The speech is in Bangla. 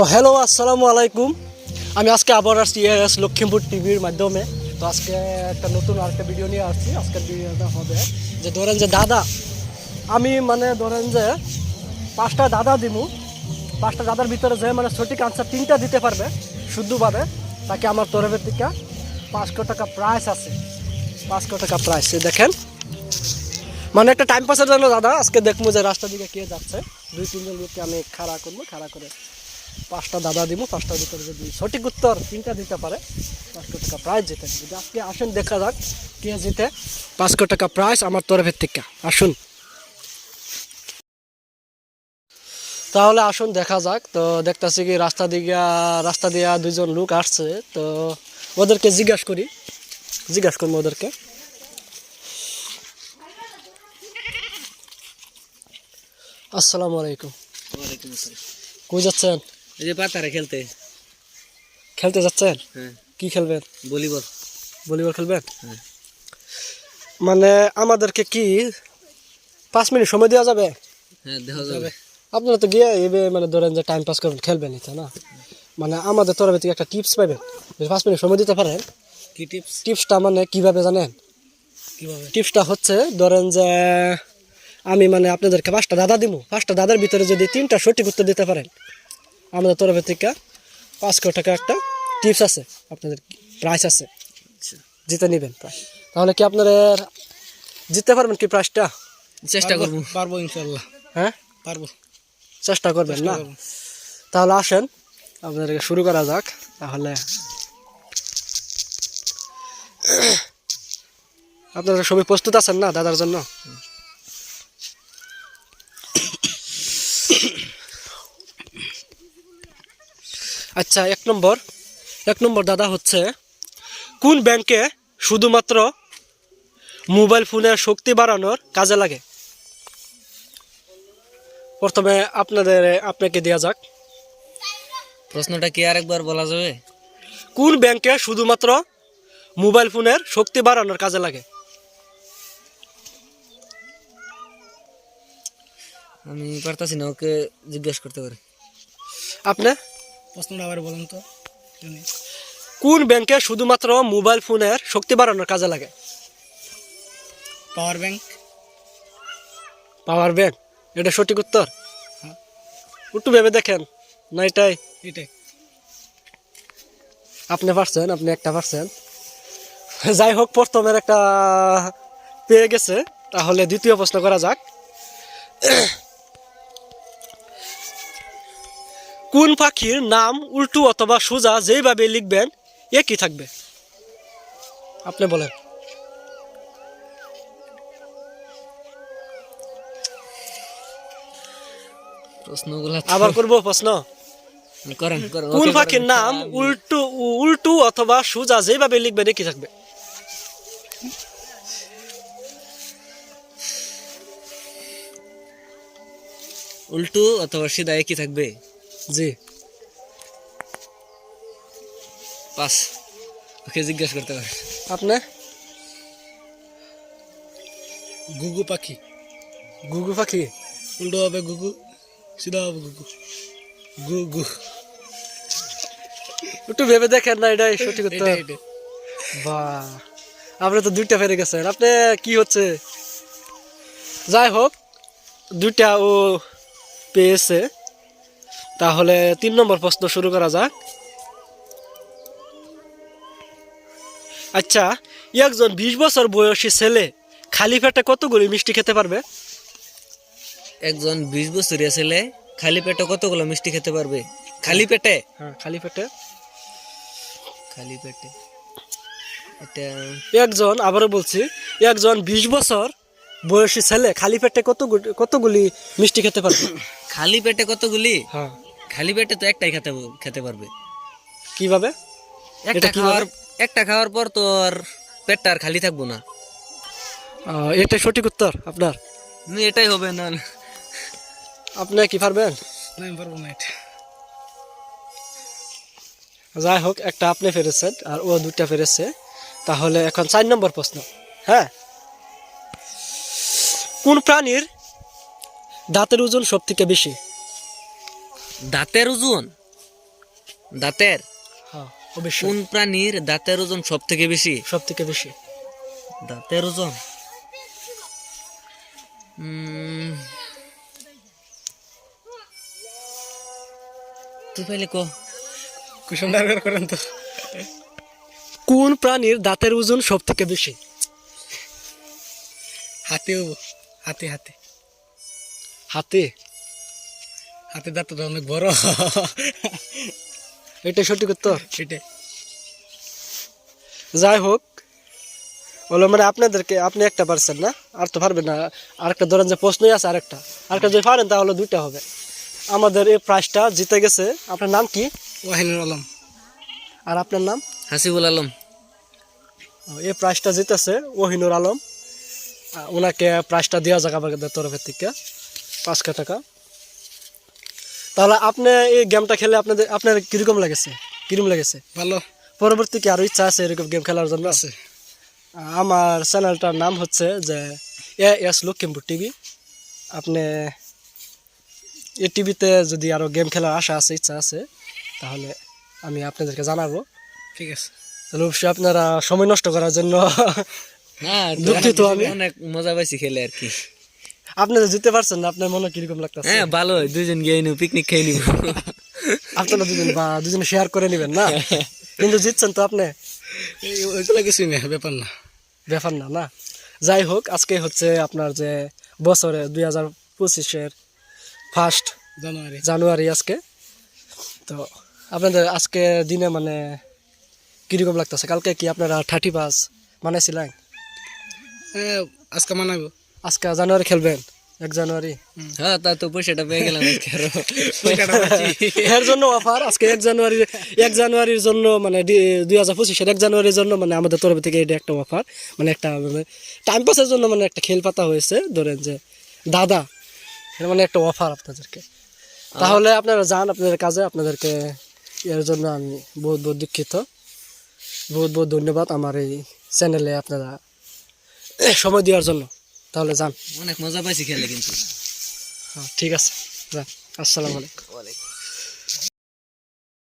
তো হ্যালো আসসালামু আলাইকুম। আমি আজকে আবার আসছি এস লক্ষ্মীপুর টিভির মাধ্যমে। তো আজকে একটা নতুন আরেকটা ভিডিও নিয়ে আসছি। আজকের ভিডিওটা হবে যে, ধরেন যে, দাদা, আমি মানে ধরেন যে, পাঁচটা দাদা দিমু। পাঁচটা দাদার ভিতরে যে মানে সঠিক আনসার তিনটা দিতে পারবে, শুদ্ধভাবে, তাকে আমার তরফের থেকে পাঁচশো টাকা প্রাইস আছে। পাঁচশো টাকা প্রাইস দেখেন। মানে একটা টাইম পাসের জন্য দাদা, আজকে দেখব যে রাস্তার দিকে কে যাচ্ছে। দুই, তিনজন লোককে আমি খাড়া করব, খাড়া করে পাঁচটা দাদা দিব পাঁচটার ভিতরে যদি সঠিক উত্তর তিনটা দিতে পারে পাঁচশো টাকা প্রাইজ জিতে যদি আজকে আসেন দেখা যাক কে জিতে। পাঁচশো টাকা প্রাইজ আমার তরফের থেকে। আসুন। তাহলে আসুন দেখা যাক। তো দেখতেছি কি রাস্তা দিকে রাস্তা দিয়ে দুইজন লোক আসছে। তো ওদেরকে জিজ্ঞাসা করি। জিজ্ঞাসা করব ওদেরকে। আসসালামু আলাইকুম। ওয়ালাইকুম আসসালাম। কই যাচ্ছেন? এই যে পাতারে খেলতে। খেলতে যাচ্ছেন? হ্যাঁ। কি খেলবেন? ভলিবল। ভলিবল খেলবেন? হ্যাঁ। মানে আমাদেরকে কি পাঁচ মিনিট সময় দেওয়া যাবে? হ্যাঁ দেখা যাবে। আপনারা তো গিয়ে এবে মানে ধরেন যে টাইম পাস করবেন খেলবেন তাই না? মানে আমাদের তরফ থেকে একটা টিপস পাবেন। পাঁচ মিনিট সময় দিতে পারেন। কি টিপস টিপসটা মানে কীভাবে জানেন? কীভাবে? টিপসটা হচ্ছে ধরেন যে আমি মানে আপনাদেরকে পাঁচটা দাদা দিব পাঁচটা দাদার ভিতরে যদি তিনটা সঠিক উত্তর দিতে পারেন আমাদের তরফের থেকে পাঁচশো টাকা একটা টিপস আছে আপনাদের প্রাইস আছে। আচ্ছা। জিতে নেবেন প্রাইস তাহলে কি আপনারা জিততে পারবেন কি প্রাইসটা চেষ্টা করব। পারব ইনশাল্লাহ হ্যাঁ? পারব। চেষ্টা করবেন না? তাহলে আসেন আপনাদেরকে শুরু করা যাক। তাহলে আপনারা সবাই প্রস্তুত আছেন না দাদার জন্য? আচ্ছা এক নম্বর। এক নম্বর দাদা হচ্ছে কোন ব্যাংকে শুধুমাত্র মোবাইল ফোনের শক্তি বাড়ানোর কাজে লাগে? প্রথমে আপনাদের আপনাকে দেওয়া যাক। প্রশ্নটা কি আরেকবার বলা যাবে? কোন ব্যাংকে শুধুমাত্র মোবাইল ফোনের শক্তি বাড়ানোর কাজে লাগে? আমি পারতাছি না ওকে জিজ্ঞেস করতে পারি। আপনি? প্রশ্নটা আবার বলুন তো। কোন ব্যাংকে শুধুমাত্র মোবাইল ফোনের শক্তি বাড়ানোর কাজে লাগে? Power bank. পাওয়ার ব্যাংক এটা সঠিক উত্তর? হ্যাঁ। একটু ভেবে দেখেন না এটাই এটাই আপনি পারছেন আপনি একটা পারছেন। যাই হোক প্রথমের একটা পেয়ে গেছে তাহলে দ্বিতীয় প্রশ্ন করা যাক। পাখির নাম উল্টু অথবা সোজা যেইভাবে লিখবেন একই থাকবে। আপনি বলেন। প্রশ্নগুলো আবার করব প্রশ্ন? করেন করেন। কোন পাখির নাম উল্টু উল্টু অথবা সোজা যেভাবে লিখবেন একই থাকবে। উল্টো অথবা সিধা একই থাকবে? জি। পাস। ওকে জিজ্ঞেস করতে পারি আপনি? গুগু পাখি। গুগু পাখি? উল্টো হবে গুগু সিধা হবে গুগু। গুগু। একটু ভেবে দেখেন না এটাই সঠিক এটাই এটাই। আপনি তো দুইটা ফেরে গেছেন। আপনি কি হচ্ছে? যাই হোক দুইটা ও পেয়েছে। তাহলে তিন নম্বর প্রশ্ন শুরু করা যাক। আচ্ছা একজন বিশ বছর বয়সী ছেলে খালি পেটে কতগুলি মিষ্টি খেতে পারবে? একজন বিশ বছরিয়া ছেলে খালি পেটে কতগুলো মিষ্টি খেতে পারবে? খালি পেটে? হ্যাঁ খালি পেটে। খালি পেটে। এটা একজন আবারও বলছি একজন বিশ বছর বয়সী ছেলে খালি পেটে কতগুলি কতগুলি মিষ্টি খেতে পারবে? খালি পেটে কতগুলি? হ্যাঁ। খালি পেটে তো একটাই খেতে খেতে পারবে। কীভাবে? একটা? খাওয়ার একটা খাওয়ার পর তো আর পেটটা আর খালি থাকব না। এটা সঠিক উত্তর আপনার? এটাই হবে না আপনি কি পারবেন? না আমি পারব না এটা। যাই হোক একটা আপনি ফেরেছেন আর ও দুটা ফেরেছে। তাহলে এখন চার নম্বর প্রশ্ন হ্যাঁ? কোন প্রাণীর দাঁতের ওজন সব থেকে বেশি? দাঁতের ওজন? দাঁতের? অবশ্যই। কোন প্রাণীর দাঁতের ওজন সব থেকে বেশি? সব থেকে বেশি। দাঁতের ওজন? উম, তুই পাইলে ক করেন তো। কোন প্রাণীর দাঁতের ওজন সব থেকে বেশি? হাতি হাতি হাতি। হাতে। হাতি দাঁত তো অনেক বড়। এটা সঠিক উত্তর? সেটাই। যাই হোক বলো মানে আপনাদেরকে আপনি একটা পারছেন না আর তো পারবেন না। আরেকটা ধরেন যে প্রশ্নই আছে আরেকটা। আরেকটা যদি পারেন তাহলে দুইটা হবে। আমাদের এই প্রাইজটা জিতে গেছে। আপনার নাম কি? ওয়াহিনুর আলম। আর আপনার নাম? হাসিবুল আলম। এই প্রাইজটা জিতেছে ওহিনুর আলম। ওনাকে প্রাইজটা দেওয়া যাক আমাদের তরফের থেকে। পাঁচশো টাকা। তাহলে আপনি এই গেমটা খেলে আপনাদের আপনার কীরকম লেগেছে? কীরকম লেগেছে? ভালো। পরবর্তী কি আরও ইচ্ছা আছে এরকম গেম খেলার জন্য? আছে। আমার চ্যানেলটার নাম হচ্ছে যে এ এস লক্ষ্মীমপুর টিভি আপনি এই টিভিতে যদি আরও গেম খেলার আশা আছে ইচ্ছা আছে তাহলে আমি আপনাদেরকে জানাব। ঠিক আছে। তাহলে অবশ্যই আপনারা সময় নষ্ট করার জন্য না দুঃখিত আমি। অনেক মজা পাইছি খেলে আর কি। আপনারা জিতে পারছেন না আপনার মনে কীরকম লাগতেছে? হ্যাঁ ভালো দুজন গিয়ে নিব পিকনিক খেয়ে নিব। আপনারা দুজন বা দুজনে শেয়ার করে নেবেন না? কিন্তু জিতছেন তো আপনি? ওইগুলো কিছুই না ব্যাপার না। ব্যাপার না না। যাই হোক আজকে হচ্ছে আপনার যে বছরে দুই হাজার পঁচিশের ফার্স্ট জানুয়ারি। জানুয়ারি আজকে। তো আপনাদের আজকে দিনে মানে কীরকম লাগতেছে? কালকে কি আপনারা থার্টি পাস মানাইছিলেন? হ্যাঁ আজকে মানাবো। আজকে জানুয়ারি খেলবেন এক জানুয়ারি। হ্যাঁ তা তো পয়সাটা পেয়ে গেলাম। এর জন্য অফার আজকে এক জানুয়ারি এক জানুয়ারির জন্য মানে দুই হাজার পঁচিশের এক জানুয়ারির জন্য মানে আমাদের তরফ থেকে এটা একটা অফার মানে একটা মানে টাইম পাসের জন্য মানে একটা খেল পাতা হয়েছে ধরেন যে দাদা এটা মানে একটা অফার আপনাদেরকে। তাহলে আপনারা যান আপনাদের কাজে আপনাদেরকে এর জন্য আমি বহুত বহুত দুঃখিত। বহুত বহুত ধন্যবাদ আমার এই চ্যানেলে আপনারা সময় দেওয়ার জন্য। তাহলে যান। অনেক মজা পাইছি খেলে কিন্তু। হ্যাঁ ঠিক আছে যান। আসসালামু আলাইকুম। ওয়ালাইকুম।